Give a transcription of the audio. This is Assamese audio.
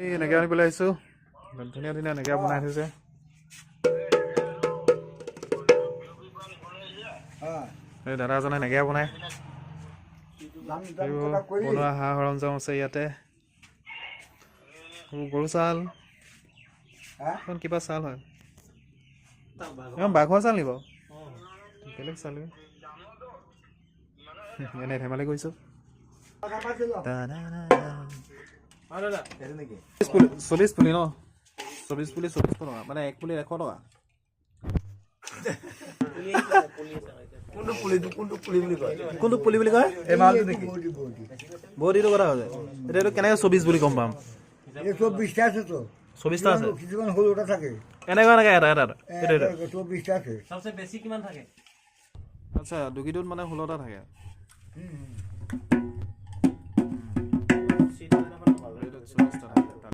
এনেকৈ আনিবলৈ আহিছোঁ। ধুনীয়া ধুনীয়া এনেকৈ বনাই থৈছে। এই দাদা এজনে এনেকৈ বনায় বনোৱা সা সৰঞ্জাম আছে ইয়াতে। গৰু চাল এখন কিবা চাল হয়। এখন বাঘৰ চাল নি বাৰু? বেলেগ চাল? এনে ধেমালি কৰিছোঁ। চল্লিছ পুলি ন? চল্লিছ পুলি চল্লিছ টকা মানে এক পুলি এশ টকা। কোনটো পুলিটো কোনটো পুলি বুলি কয়? কোনটো পুলি বুলি কয়? এই মালটো নেকি? বৌদিটো কথা হৈছে এতিয়া এইটো কেনেকৈ চৌবিছ বুলি গম পাম? আছে চৌবিছটা আছে? কিছুমান ষোলোটা থাকে। এনেকুৱা এনেকৈ এটা এটা আছে। আচ্ছা দুগিটোত মানে ষোল্লটা থাকে।